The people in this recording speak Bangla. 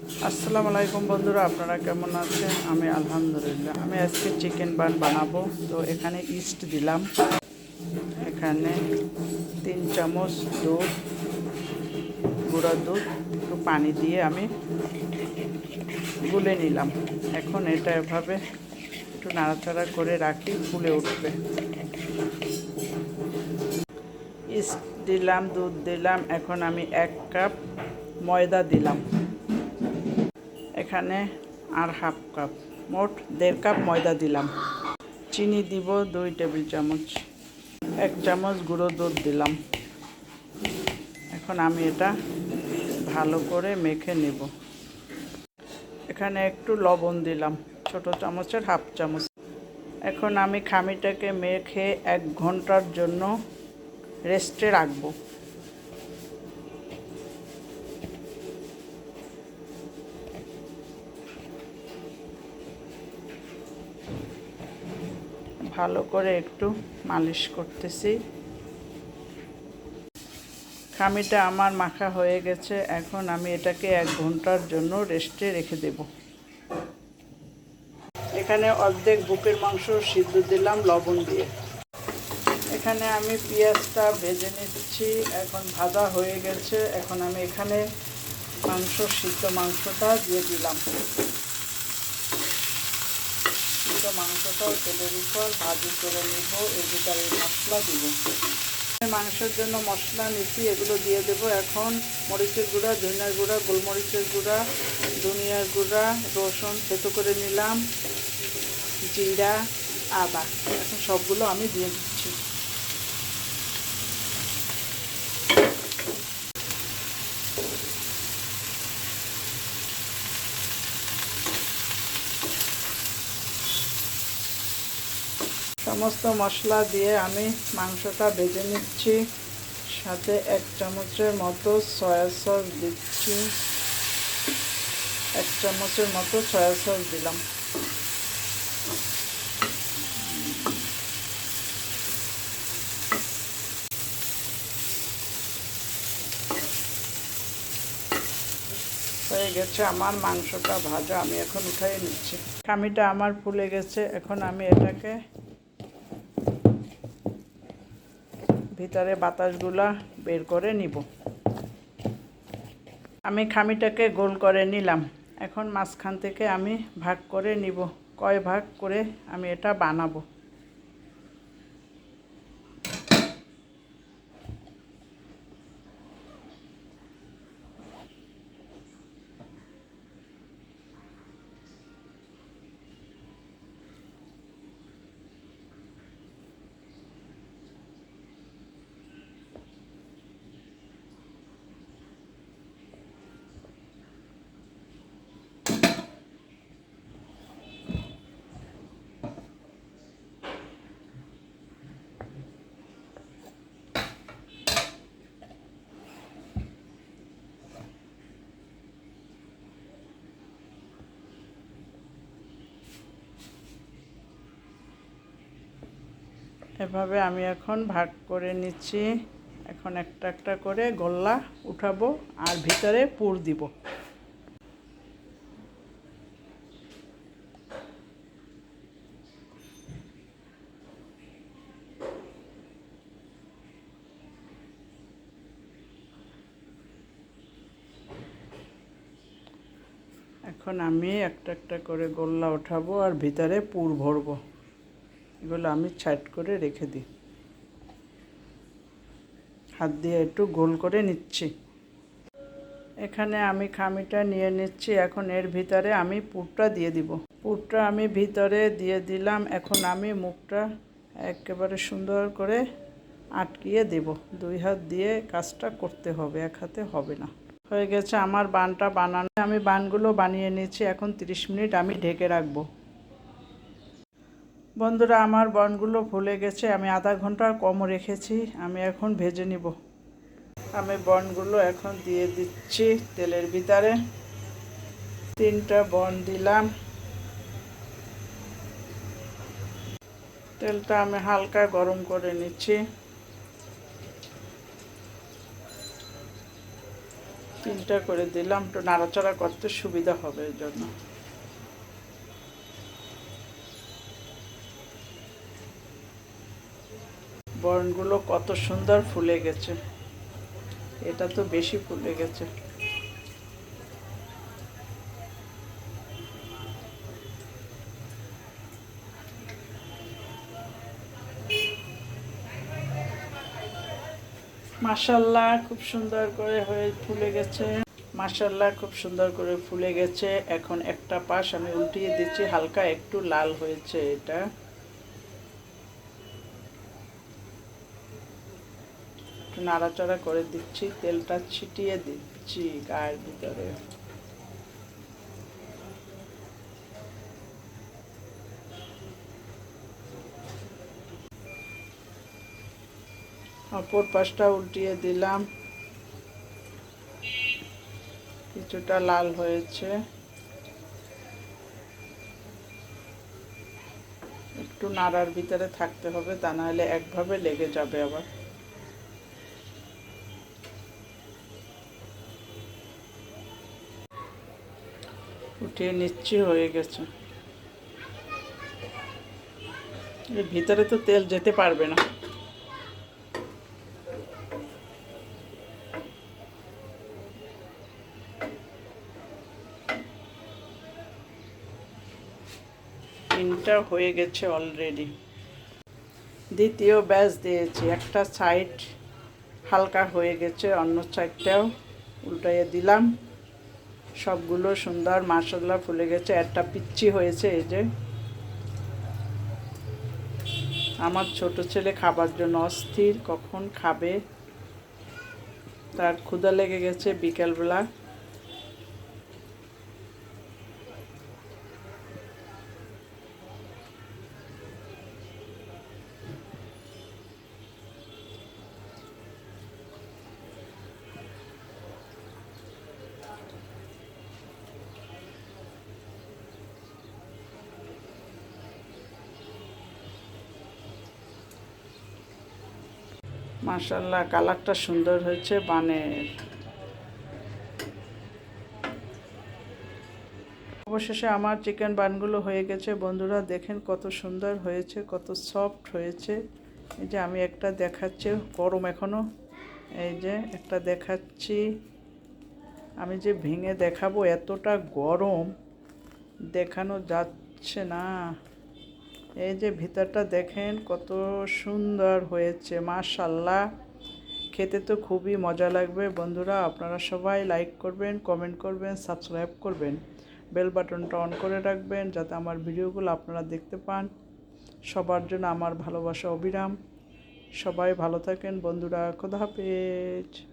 আসসালামু আলাইকুম বন্ধুরা, আপনারা কেমন আছেন? আমি আলহামদুলিল্লাহ, আমি আজকে চিকেন বান বানাবো। তো এখানে ইস্ট দিলাম। এখানে তিন চামচ দুধ, গুঁড়া দুধ, একটু পানি দিয়ে আমি গুলে নিলাম। এখন এটা এভাবে একটু নাড়াচাড়া করে রাখি, ফুলে উঠবে। ইস্ট দিলাম, দুধ দিলাম। এখন আমি এক কাপ ময়দা দিলাম। এখানে আর হাফ কাপ, মোট দেড় কাপ ময়দা দিলাম। চিনি দিব দুই টেবিল চামচ, এক চামচ গুঁড়ো দুধ দিলাম। এখন আমি এটা ভালো করে মেখে নেব। এখানে একটু লবণ দিলাম, ছোট চামচের হাফ চামচ। এখন আমি খামিটাকে মেখে এক ঘণ্টার জন্য রেস্টে রাখব। ভালো করে একটু মালিশ করতেছি। খামিটা আমার মাখা হয়ে গেছে, এখন আমি এটাকে এক ঘণ্টার জন্য রেস্টে রেখে দেব। এখানে অর্ধেক বুকের মাংস সিদ্ধ দিলাম লবণ দিয়ে। এখানে আমি পেঁয়াজটা ভেজে নিচ্ছি, এখন ভাজা হয়ে গেছে, এখন আমি এখানে মাংস, সিদ্ধ মাংসটা দিয়ে দিলাম। সিদ্ধ মাংসটাও তেলের উপর ভাজি করে নিব এর ভিতরে মশলা দিব। মাংসের জন্য মশলা নিচ্ছি এগুলো দিয়ে দেব। এখন মরিচের গুঁড়া, ধনিয়ার গুঁড়া, গোলমরিচের গুঁড়া, ধনিয়ার গুঁড়া, রসুন থেতো করে নিলাম, জিরা, আদা। এখন সবগুলো আমি দিয়ে দিচ্ছি। সমস্ত মশলা দিয়ে আমি মাংসটা ভেজে নিচ্ছি। সাথে এক চামচের মতো সয়া সস দিচ্ছি। এক চামচের মতো সয়া সস দিলাম। হয়ে গেছে আমার মাংসটা ভাজা, আমি এখন উঠাই নিচ্ছি। কামিটা আমার ফুলে গেছে, এখন আমি এটাকে ভিতরে বাতাসগুলা বের করে নিব। আমি খামিটাকে গোল করে নিলাম। এখন মাঝখান থেকে আমি ভাগ করে নিব। কয় ভাগ করে আমি এটা বানাবো? এভাবে আমি এখন ভাগ করে নিচ্ছি। এখন একটা একটা করে গোল্লা উঠাবো আর ভিতরে পুর দিব। এখন আমি একটা একটা করে গোল্লা উঠাবো আর ভিতরে পুর ভরবো। এগুলো আমি ছাইড করে রেখে দিই। হাত দিয়ে একটু গোল করে নিচ্ছি। এখানে আমি খামিটা নিয়ে নিচ্ছি, এখন এর ভিতরে আমি পুরটা দিয়ে দিব। পুরটা আমি ভিতরে দিয়ে দিলাম, এখন আমি মুখটা একেবারে সুন্দর করে আটকিয়ে দেব। দুই হাত দিয়ে কাজটা করতে হবে, এক হাতে হবে না। হয়ে গেছে আমার বানটা বানানো। আমি বানগুলো বানিয়ে নিচ্ছি, এখন 30 মিনিট আমি ঢেকে রাখব। বন্ধুরা, আমার বনগুলো ফুলে গেছে, আমি আধা ঘণ্টার কম রেখেছি, আমি এখন ভেজে নিব। আমি বনগুলো এখন দিয়ে দিচ্ছি তেলের ভিতরে। তিনটা বন দিলাম। তেলটা আমি হালকা গরম করে নিচ্ছি। তিনটা করে দিলাম, একটু নাড়াচাড়া করতে সুবিধা হবে এর জন্য। বরণগুলো কত সুন্দর ফুলে গেছে। এটা তো বেশি ফুলে গেছে। মাশাল্লাহ, খুব সুন্দর করে হয়ে ফুলে গেছে। মাশাল্লাহ, খুব সুন্দর করে ফুলে গেছে। এখন একটা পাশ আমি উল্টিয়ে দিচ্ছি, হালকা একটু লাল হয়েছে এটা। একটু নাড়াচাড়া করে দিচ্ছি, তেলটা ছিটিয়ে দিচ্ছি গায়ের ভিতরে। অপর পাশটা উল্টিয়ে দিলাম। কিছুটা লাল হয়েছে। একটু নাড়ার ভিতরে থাকতে হবে, তা নাহলে একভাবে লেগে যাবে আবার। উঠিয়ে নিচ্ছি, হয়ে গেছে। এর ভিতরে তো তেল যেতে পারবে না। তিনটা হয়ে গেছে অলরেডি দ্বিতীয় ব্যাচ দিয়েছি। একটা সাইড হালকা হয়ে গেছে, অন্য সাইডটাও উল্টাইয়ে দিলাম। সবগুলো সুন্দর মাসাল্লা ফুলে গেছে। একটা পিচ্ছি হয়েছে, এই যে। আমার ছোট ছেলে খাবার জন্য অস্থির, কখন খাবে? তার ক্ষুদা লেগে গেছে বিকেলবেলা। মাশাল্লাহ কালারটা সুন্দর হয়েছে বানের। অবশেষে আমার চিকেন বানগুলো হয়ে গেছে। বন্ধুরা, দেখেন কত সুন্দর হয়েছে, কত সফট হয়েছে। এই যে আমি একটা দেখাচ্ছি, গরম এখনও এই যে একটা দেখাচ্ছি। আমি যে ভেঙে দেখাবো এতটা গরম, দেখানো যাচ্ছে না। এই যে ভিতরটা দেখেন, কত সুন্দর হয়েছে মাশাল্লাহ খেতে তো খুবই মজা লাগবে। বন্ধুরা, আপনারা সবাই লাইক করবেন কমেন্ট করবেন সাবস্ক্রাইব করবেন। বেল বাটনটা অন করে রাখবেন, যাতে আমার ভিডিওগুলো আপনারা দেখতে পান। সবার জন্য আমার ভালোবাসা অবিরাম। সবাই ভালো থাকেন। বন্ধুরা, খোদা হাফেজ।